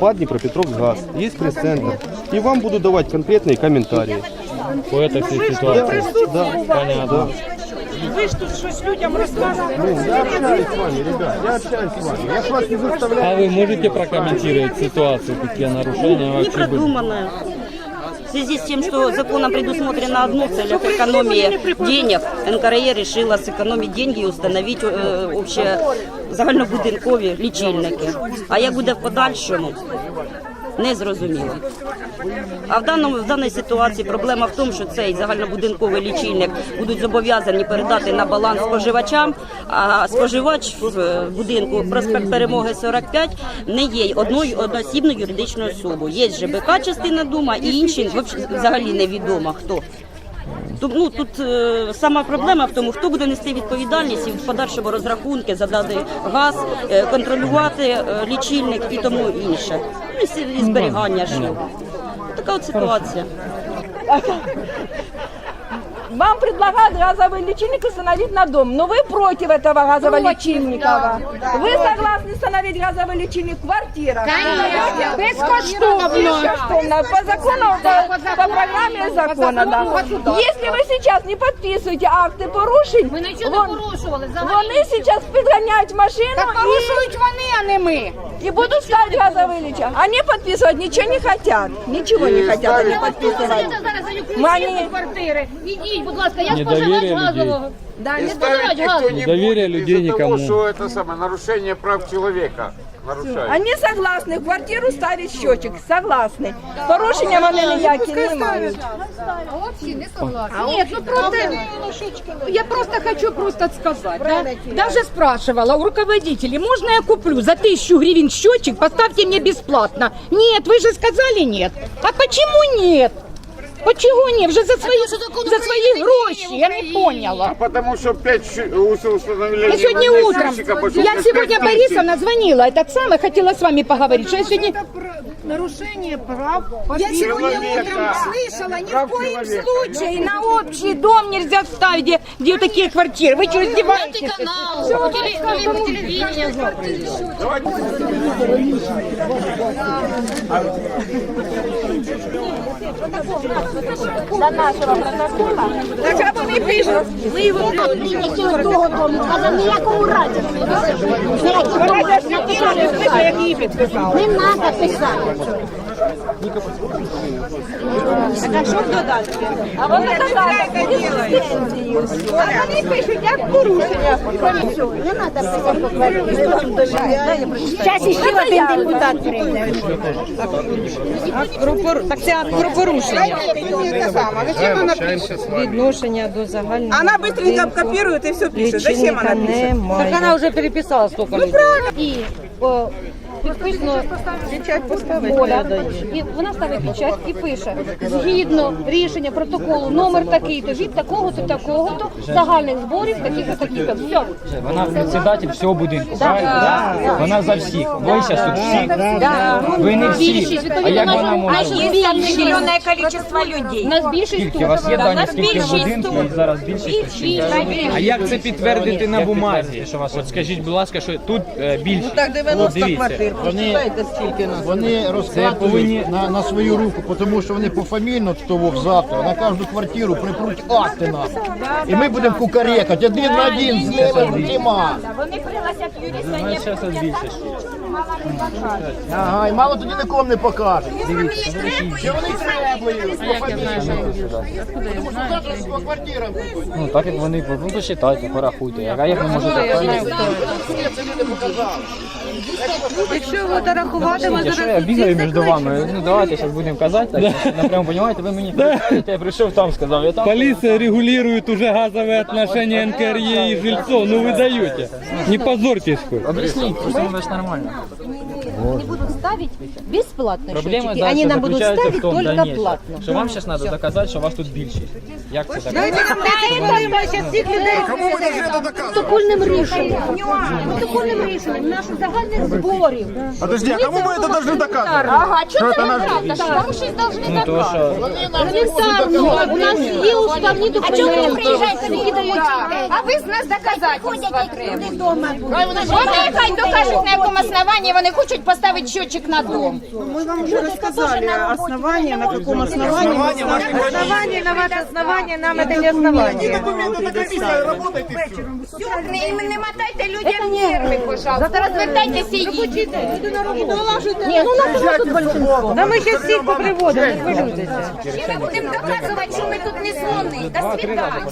по Днепропетровск газ, есть пресс-центр. И вам буду давать конкретные комментарии. По этой всей ситуации. Да, Понятно. Ви ж тут щось людям розказуєте. Ну, я общаюсь с вами, ребят, я общаюсь с вами. Я ж вас не заставляю. А вы можете прокомментировать ситуацию, какие нарушения вообще были? Непродуманная. Связи с тем, что законом предусмотрено одно цель, целях экономии денег, НКРЕ решила сэкономить деньги и установить э, общее загальнобудинкові лічильники. А як буде в подальшому, не зрозуміло. А в даному в даній ситуації проблема в тому, що цей загальнобудинковий лічильник будуть зобов'язані передати на баланс споживачам. А споживач в е, будинку проспект Перемоги 45 не є одною одноосібною юридичною особою. Є ЖБК частина дума і інші взагалі невідомо хто. Ну, тут е, сама проблема в тому, хто буде нести відповідальність і в подальшому розрахунки, задати газ, е, контролювати е, лічильник і тому інше. І зберігання ж. Така от ситуація. Вам предлагают газовый лечильник установить на дом, но вы против этого газового лечильника. Вы согласны установить газовый лечильник в квартирах? Конечно. Безкоштовно. Безкоштовно. По закону, по, по программе закона, да. Если вы сейчас не подписываете акты порушень, Ми нічого не вон- порушували. Взагалі вони зараз підганяють машину Так порушують вони, а не ми. и, и будут ставить газовый лечильник. Они подписывать ничего не хотят. Ничего не хотят они подписывать. Сидите зараз за ключі Мані- від квартири. Ідіть, будь ласка, я Недовір'я споживач людей. газового. Да, Не не споживач газу. Недоверие людей из-за того, никому. что это самое нарушение прав человека нарушает. Они согласны в квартиру ставить счетчик, согласны. Порушення вони ніякі не мають. Нет, ну просто, я просто хочу просто сказать, да? Даже спрашивала у руководителей, можно я куплю за тысячу гривен счетчик, поставьте мне бесплатно. Нет, вы же сказали нет. А почему нет? Почему ні? Вже за свої, за свої гроші, я не поняла. А Потому что 5 установили... Я сегодня утром, я сегодня. Борисовна звонила, этот самый, хотела с вами поговорить, что я сегодня нарушение прав Я сегодня Человека. утром слышала, ни Прав в коем человека. случае на общий дом нельзя ставить, где, где вот такие квартиры. Вы что, издеваетесь? До нашого протокола. Так а вони пишуть. Ми його ніякому раді. Вона ж не пише, як її підписали. Не треба писати. А що в? А вони. А вони пишуть, як порушення. Не треба писати. Зараз ще один депутат прийде. Так це про порушення. Відношення до загального Вона швидко копірує і все пише. Зачем вона лічильника немає. Так вона вже переписала стільки людей. І 我 підписано Оля. І вона ставить печать і пише згідно рішення протоколу номер такий-то від такого-то такого-то загальних зборів таких-то таких-то. Все. Вона председатель всього будинку, правильно? Вона за всіх. Ви зараз тут всі. Ви не всі. Більшість, А як вона може? бути? количество людей. У нас більшість Скільки тут. у вас є Да, дані, нас скільки більшість будинків тут. зараз більшість? Більшість. А як це підтвердити на бумазі? От скажіть, будь ласка, що тут е, більшість. Так, 90 квартир. Нас. Вони розкладують на, на свою руку, тому що вони пофамільно того завтра на кожну квартиру припруть акти нас. І ми будемо кукарекати один на один з ними нема. Вони пригласять юриста. Ну. Ага, і мало тоді нікому не покажуть. Що вони требують? Тому що завтра по квартирам будуть. Ну так як вони, ну посчитайте, порахуйте. А як ви можете понять? Якщо ви рахувати, ми Якщо я бігаю між вами, ну давайте зараз будемо казати, так напряму понімаєте, ви мені я прийшов там, сказав, я там. Полиция регулирует уже газовые отношения НКРЕ и жильцов. Ну вы даете. Не позорьтесь хоть. Об'ясніть, просто воно ж нормально. Они будут ставить бесплатно Проблема счетчики. дальше Они нам будут заключается ставить в тому, только да, ні, платно. що вам зараз треба доказати, що у вас тут більшість. Як це так? Протокольним рішенням. Протокольним рішенням наших загальних зборів. Подожди, а кому мы это должны доказывать? Ага, что це неправда? Вам щось должны Ну то що Елементарно. У нас є уставні А чому ви документи. приїжджаєте А ви з нас доказательства треба. Вони хай докажуть, на якому основанні вони хочуть поставить счетчик на дом. Мы вам уже рассказали основания, на каком основании. Основание на ваше основание, нам это не основание. Не, не мотайте людям нерви, пожалуйста. Розвертайтеся і їдьте. Ні, ну на кого тут большинство? Да ми ще всіх поприводимо, не хвилюйтеся. Ще ми будемо доказувати, що ми тут не слони. До свидання.